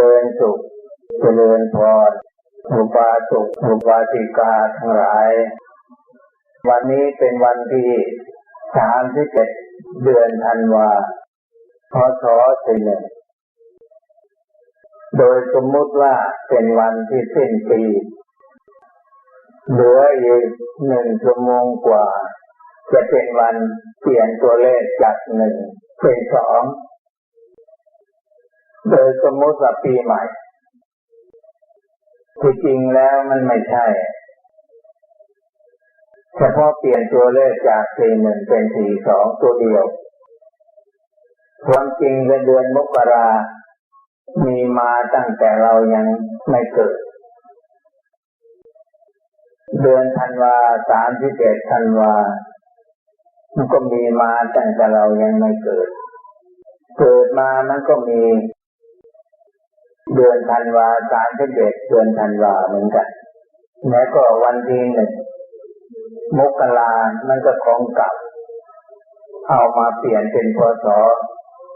ริญสุข เจริญพรอุปาสุขอุปาสิกาทั้งหลาย วันนี้เป็นวันที่สามที่เจ็ดเดือนธันวาพศสี่หนึ่งโดยสมมุติว่าเป็นวันที่สิ้นปีเหลืออีกหนึ่งชั่วโมงกว่า จะเป็นวันเปลี่ยนตัวเลขจากหนึ่งเป็นสอง โดยสมมติว่าปีใหม่ที่จริงแล้วมันไม่ใช่ เฉพาะเปลี่ยนตัวเลขจากสี่หนึ่งเป็นสี่สองตัวเดียว ความจริงในเดือนมกรา มีมาตั้งแต่เรายังไม่เกิด เดือนธันวาสามที่เจ็ดธันวา มันก็มีมาตั้งแต่เรายังไม่เกิด เกิดมามันก็มี เดือนธันวาสามที่เจ็ดเดือนธันวาเหมือนกันแล้วก็วันที่หนึ่งมกรามันก็ของเก่าเอามาเปลี่ยนเป็นพศ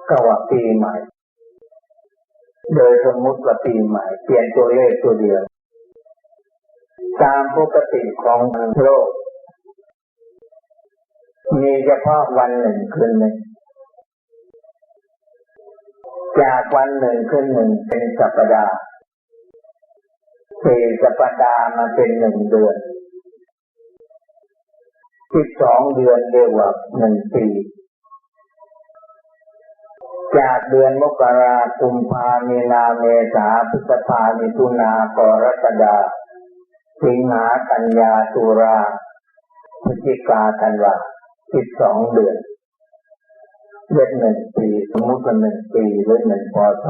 ก็ว่าปีใหม่ โดยสมมุติว่าปีใหม่ เปลี่ยนตัวเลขตัวเดียว ตามปกติของโลก มีเฉพาะวันหนึ่งคืนหนึ่ง จากวันหนึ่งคืนหนึ่งเป็นสัปดาห์สี่สัปดาห์มาเป็นหนึ่งเดือนสิบสองเดือนเรียกว่าหนึ่งปี จากเดือนมกราคุมพามีนาเมษาพฤษภามิถุนากรกฎาสิงหากันยาตุราพฤศจิกาธันวาสิบสองเดือน เดือนหนึ่งปีสมมติว่าหนึ่งปีหรือหนึ่งพศ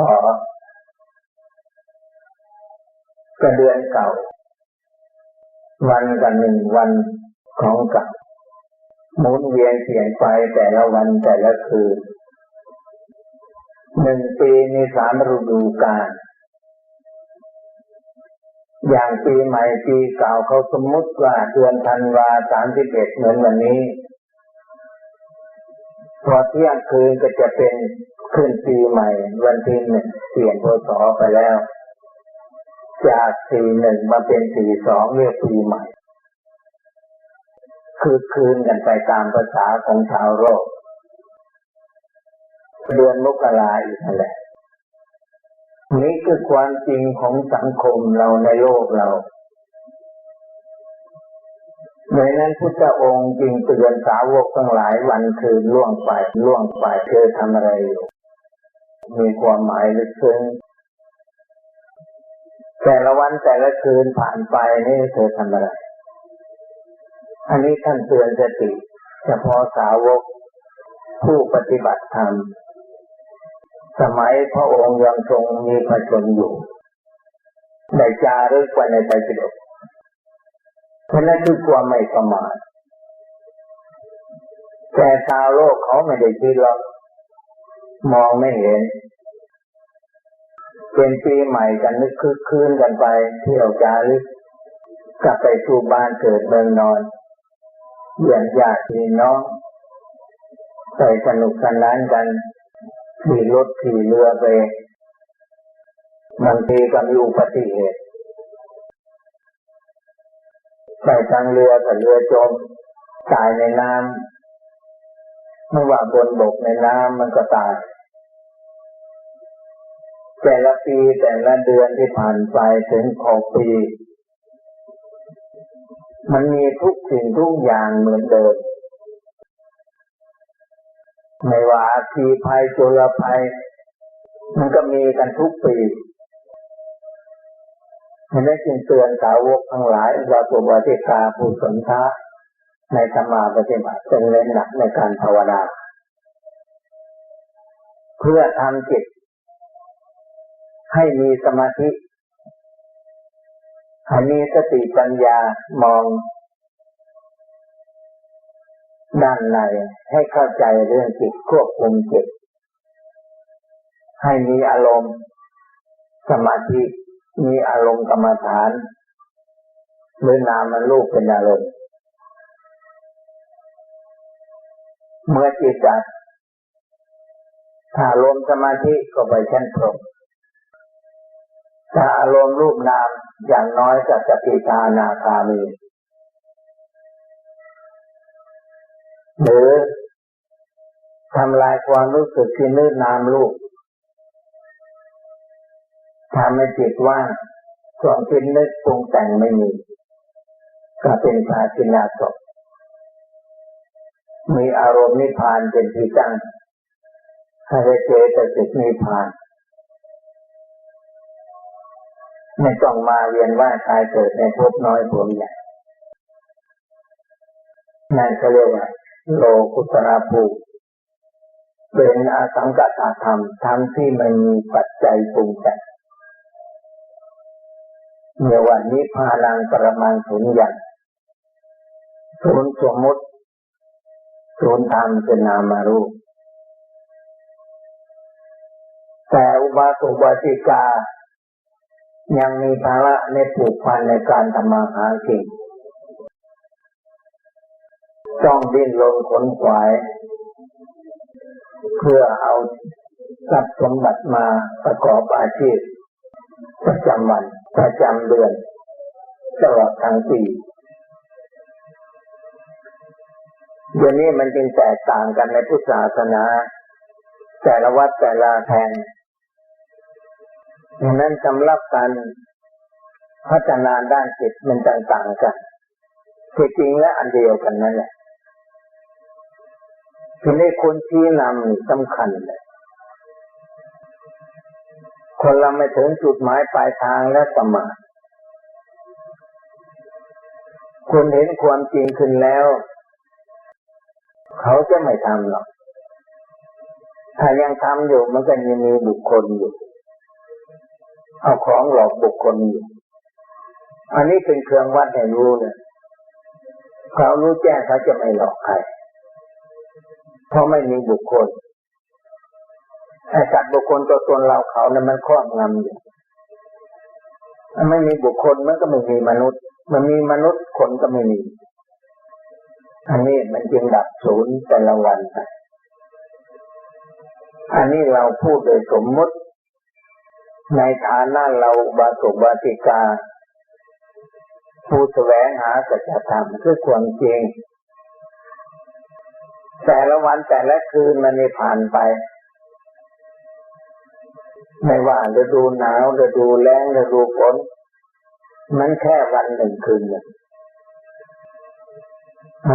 ก็เดือนเก่า วันกันหนึ่งวันของก่าหมุนเวียนเปลี่ยนไปแต่ละวันแต่ละคืนหนึ่งปีมีสามฤดูกาลอย่างปีใหม่ปีเก่าเขาสมมุติว่าเดือนธันวาสามสิบเอ็ดเหมือนวันนี้ พอเที่ยงคืนก็จะเป็นขึ้นปีใหม่ วันที่หนึ่งเปลี่ยนพศไปแล้ว จากสี่หนึ่งมาเป็นสี่สองเรียกปีใหม่ คือคืนกันไปตามภาษาของชาวโลกเดือนมกราอีกนั่นแหละนี่คือความจริงของสังคมเราในโลกเรา ในนั้นพุทธองค์จึงเตือนสาวกทั้งหลายวันคืนล่วงไปล่วงไปเธอทำอะไรอยู่มีความหมายลึกซึ้งแต่ละวันแต่ละคืนผ่านไปนี่เธอทำอะไร อันนี้ท่านเตือนสติ เฉพาะสาวกผู้ปฏิบัติธรรม สมัยพระองค์ยังทรงมีพระชนอยู่ ได้จารึกไว้ในใจปิฎ กเพราะนั้นคือความไม่ประมาทแต่ชาวโลกเขาไม่ได้คิดหรอกมองไม่เห็น เป็นปีใหม่กันนึกคึกคืนกันไป เที่ยวจารึกกลับไปสู่บ้านเกิดเมืองนอนเยี่ยมญาติพี่น้องใส่สนุกสนานกันขี่รถขี่เรือไปบางทีก็มีอุบัติเหตุ ไปทางเรือกับเรือจมตายในน้ำไม่ว่าบนบกในน้ำมันก็ตาย แต่ละปีแต่ละเดือนที่ผ่านไปถึงหกปี มันมีทุกสิ่งทุกอย่างเหมือนเดิมไม่ว่าทีภัยจุลภัย มันก็มีกันทุกปี ฉะนั้จึงเตือนสาวกทั้งหลายว่าตัวบริกาผู้สนทะในธรรมาปฏิบัติเป็นเล่นหนักในการภาวนา เพื่อทำจิต ให้มีสมาธิให้มีสติปัญญามอง ด้านในให้เข้าใจเรื่องจิตควบคุมจิต ให้มีอารมณ์ สมาธิ มีอารมณ์กรรมฐานหรือนามมันลูกเป็นอารมณ์เมื่อจิตจัดถ้าลมสมาธิก็ไปชั้นพรมถ้าอารมณ์รูปนามอย่างน้อยก็จะติตานาคามีหรือทำลายความรู้สึกที่นึกนามรูป ทำให้จิตว่างความคิดนึกปรุงแต่งไม่มี ก็เป็นภาชินาศพมีอารมณ์นิพพานเป็นที่ตั้งให้เจตสิกนิพพาน ไม่ต้องมาเวียนว่ายตายเกิดในภพน้อยภพใหญ่นั่นเขาเรียกว่าโลกุตระภูเป็นอาสังกัตธรรมทั้งที่ไม่มีปัจจัยปรุงแต่ง เมื่อวันนี้พาลังประมาณศูนย์ย่างศูนย์สมมติศูนย์ธรรมเป็นนามารูป แต่อุบาสกบาสิกา ยังมีภาระในผูกพันในการทำมาหากินต้องดิ้นรนขนขวาย เพื่อเอาทรัพย์สมบัติมาประกอบอาชีพประจำวัน ประจำเดือนตลอดทั้งปีเดี๋ยวนี้มันจึงแตกต่างกันในพุทธศาสนา แต่ละวัดแต่ละแห่งดังนั้นสำหรับการพัฒนาด้านจิตมันต่างๆกันที่จริงและอันเดียวกันนั่นแหละทีนี้คนชี้นำสำคัญเลย คนเราไม่ถึงจุดหมายปลายทางและสมาคุณเห็นความจริงขึ้นแล้ว เขาจะไม่ทำหรอก ถ้ายังทำอยู่มันก็ยังมีบุคคลอยู่ เอาของหลอกบุคคลอยู่ อันนี้เป็นเครื่องวัดให้รู้เลยเขารู้แจ้งเขาจะไม่หลอกใคร เพราะไม่มีบุคคล สัตว์บุคคลตัวตนเราเขานะ่ะมันครอบงำอยู่มันไม่มีบุคคลมันก็ไม่มีมนุษย์ มันมีมนุษย์คนก็ไม่มี อันนี้มันจึงดับศูนย์แต่ละวันไปอันนี้เราพูดโดยสมมุติ ในฐานะเราบาสุบาติกา ผู้แสวงหาสัจธรรมคือความจริง แต่ละวันแต่ละคืนมันไม่ผ่านไป ไม่ว่าฤดูหนาวฤดูแล้งฤดูฝนมันแค่วันหนึ่งคืนหนึ่ง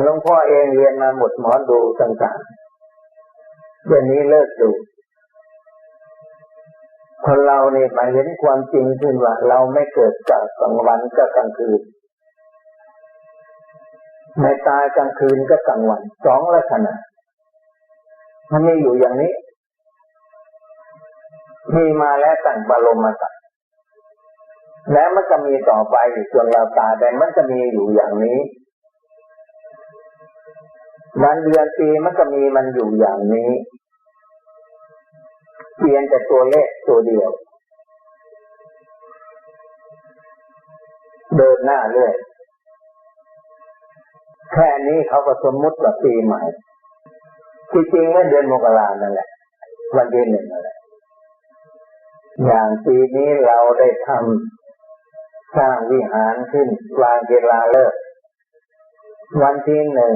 หลวงพ่อเองเรียนมาหมดหมอดูต่างๆเดี๋ยวนี้เลิกดูคนเราเนี่ยมาเห็นความจริงขึ้นว่า เราไม่เกิดจากกลางวันก็กลางคืน ไม่ตายกลางคืนก็กลางวันสองลักษณะมันไม่อยู่อย่างนี้ มีมาแล้วตั้งบรมสัตว์แล้วมันจะมีต่อไปส่วนเราตาแต่มันจะมีอยู่อย่างนี้วันเดือนปีมันก็มีมันอยู่อย่างนี้เปลี่ยนแต่ตัวเลขตัวเดียว เดินหน้าเรื่อยแค่นี้เขาก็สมมุติว่าปีใหม่ที่จริงเมื่เดือนมกรานั่นแหละ วันที่หนึ่งนั่นแหละ อย่างปีนี้เราได้ทำสร้างวิหารขึ้นวางเวลาเลิก วันที่หนึ่ง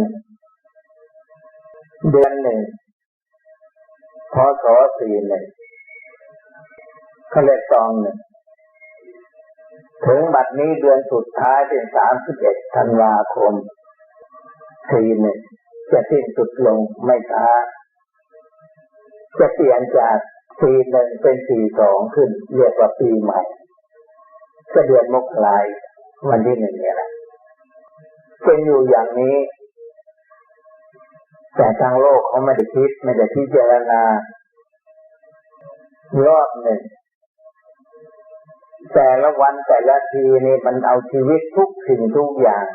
เดือนหนึ่งพศสี่หนึ่งเขาเรียกซองหนึ่งถึงบัดนี้เดือนสุดท้ายเป็นสามสิบเอ็ดธันวาคมสี่หนึ่งจะสิ้นสุดลงไม่ช้าจะเปลี่ยนจาก ปีหนึ่งเป็นปีสองขึ้น เรียกว่าปีใหม่ก็เดือนมกราวันที่หนึ่งเนี่ยแหละเป็นอยู่อย่างนี้ แต่ทางโลกเขาไม่ได้คิดไม่ได้พิจารณารอบหนึ่งแต่ละวันแต่ละทีนี่มันเอาชีวิตทุกสิ่งทุกอย่าง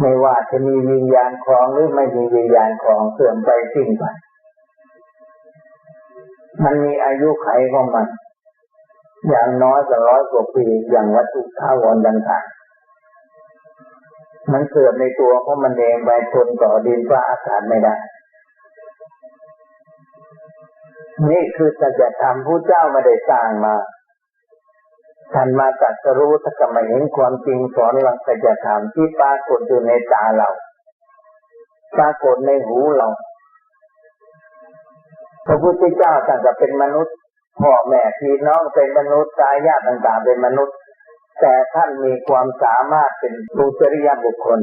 ไม่ว่าจะมีวิญญาณคลองหรือไม่มีวิญญาณคลองเสื่อมไปสิ้นไป มันมีอายุไขของมัน อย่างน้อยก็ร้อยกว่าปีอย่างวัตถุท้าวรดังกล่าวมันเกิดในตัวของมันเองไปทนต่อดินฟ้าอากาศไม่ได้ นี่คือสัจธรรมผู้เจ้าไม่ได้สร้างมาท่านมาตรัสรู้ถ้าก็ไม่เห็นความจริงสอนหลักสัจธรรมที่ปรากฏอยู่ในตาเรา ปรากฏในหูเรา ระพุทธเจ้าท่านก็เป็นมนุษย์พ่อแม่พี่น้องเป็นมนุษย์ตายญาติต่าง ๆ เป็นมนุษย์ แต่ท่านมีความสามารถเป็นปุจริยบุคคล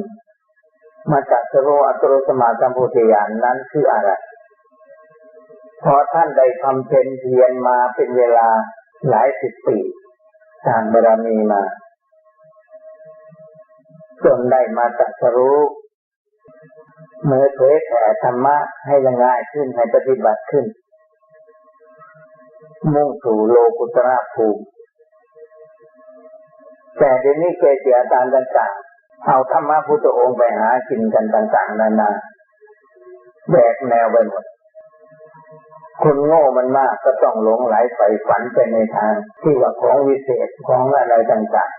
มาจากสโรอัตโรสมาสัมพุทธญาณนั้นคืออะไรพอท่านได้ทำเพ็ญเพียรมาเป็นเวลาหลายสิบปีสร้างบารมีมา จนได้มาตัสรู้ เมื่อเผยแผ่ธรรมะให้ง่ายขึ้นให้ปฏิบัติขึ้น มุ่งสู่โลกุตระภูมิ แต่เดี๋ยวนี้เกจิอาจารต่างๆเอาธรรมะพุทธองค์ไปหากินกันต่างๆนานาแบกแนวไปหมดคนโง่มันมากก็ต้องหลงไหลไปฝันไปในทาง ที่ว่าของวิเศษของอะไรต่าง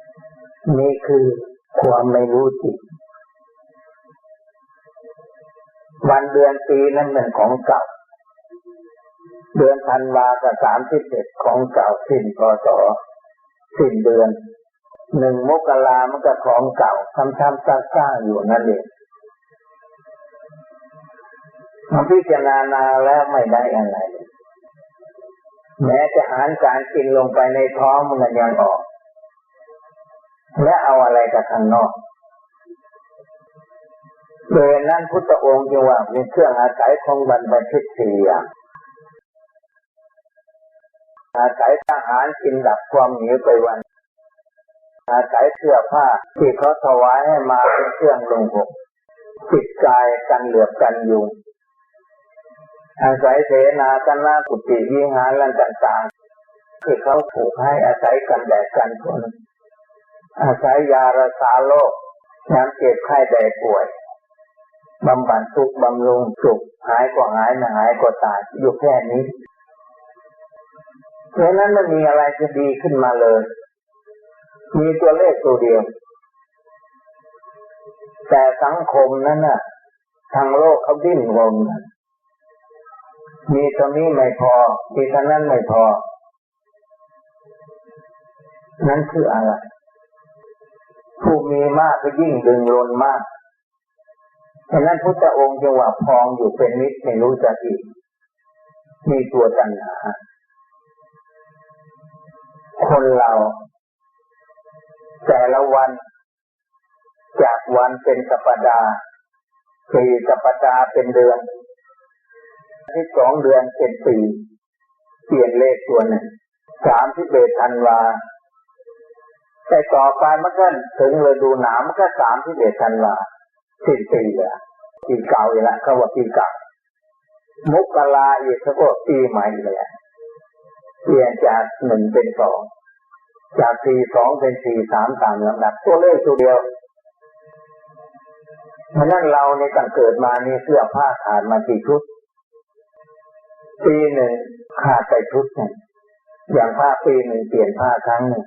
ๆ นี่คือ ความไม่รู้จริงวันเดือนปีนั้นเป็นของเก่า เดือนธันวาก็สามสิบเอ็ดของเก่าสิ้นพศสิ้นเดือนหนึ่งมกรามันก็ของเก่าทำทำสร้างอยู่นั่นเองมาพิจารณาแล้วไม่ได้อะไร แม้จะหารการกินลงไปในท้องมันยังออก และเอาอะไรกับข้างนอก โดยนั้นพุทธองค์จึงว่าเป็นเครื่องอาศัยของบรรพชิตสี่อย่างอาศัยทหารกินดับความหิวไปวัน อาศัยเสื้อผ้าที่เขาถวายให้มาเป็นเครื่องลงหกจิตกายกันเหลือบกันยุง อาศัยเสนาสนะกุฏิวิหารต่างๆที่เขาถูกให้อาศัยกันแดดกันฝน อาศัยยารักษาโรคน้ำเจ็บไข้แดดป่วยบำบัดทุกบำรุงสุขหายก็หายไม่หายก็ตายอยู่แค่นี้เพราะนั้นมันมีอะไรจะดีขึ้นมาเลย มีตัวเลขตัวเดียว แต่สังคมนั้นน่ะ ทางโลกเขาดิ้นรนมีตรงนี้ไม่พอ มีตรงนั้นไม่พอ นั่นคืออะไร ผู้มีมากก็ยิ่งดึงรนมากฉะนั้นพุทธองค์จึงว่าพองอยู่เป็นนิดไม่รู้จะอีกมีตัวตัณหา คนเรา แต่ละวัน จากวันเป็นสัปดาห์สี่สัปดาห์เป็นเดือน ที่สองเดือนเป็นปี เปลี่ยนเลขตัวหนึ่งสามที่เบธันวา แต่ต่อไปมันก็ถึงฤดูหนาวมันก็สามที่เบธันวาสิ้นปีเลยปีเก่าอีกแล้วเขาว่าปีเก่ามุกกลาอีกเขาก็ปีใหม่เลยเปลี่ยนจากหนึ่งเป็นสองจากสี่สองเป็นสี่สามตามลำดับตัวเลขตัวเดียวเพราะนั้นเราในตั้งเกิดมานี่เสื้อผ้าขาดมากี่ชุดปีหนึ่งขาดไปชุดหนึ่งอย่างผ้าปีหนึ่งเปลี่ยนผ้าครั้งหนึ่ง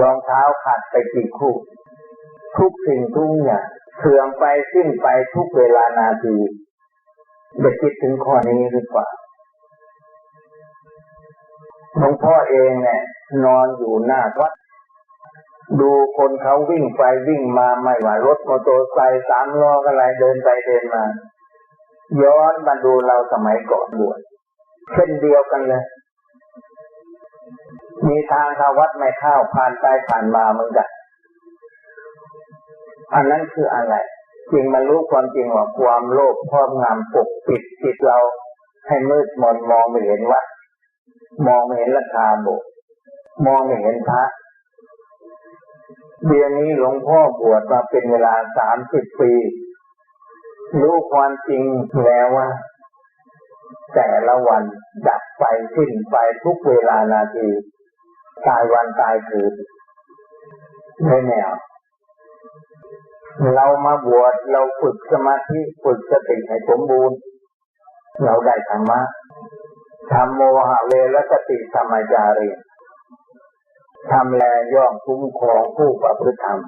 รองเท้าขาดไปกี่คู่ ทุกสิ่งทุกอย่างเสื่อมไปสิ้นไปทุกเวลานาทีเด็กคิดถึงข้อนี้หรือเปล่าหลวงพ่อเองเนี่ยนอนอยู่หน้าวัด ดูคนเขาวิ่งไปวิ่งมาไม่ว่ารถมอเตอร์ไซค์สามล้ออะไรเดินไปเดินมา ย้อนมาดูเราสมัยก่อนบวชเช่นเดียวกันเลย มีทางเข้าวัดไม่เข้าผ่านไปผ่านมาเหมือนกันอันนั้นคืออะไรจริงมันรู้ความจริงว่าความโลภครอบงำปกปิดจิตเราให้มืดมนมองไม่เห็นวัดมองไม่เห็นราคาโบกมองไม่เห็นพระเดือนนี้หลวงพ่อบวชมาเป็นเวลาสามสิบปี รู้ความจริงแล้วว่า แต่ละวันดับไปสิ้นไปทุกเวลานาที ตายวันตายคืนไม่แนวเรามาบวชเราฝึกสมาธิฝึกสติให้สมบูรณ์ เราได้ธรรมะทำโมหะเวรสติธรรมจารีทำแลย่อมคุ้มครองผู้ประพฤติธรรม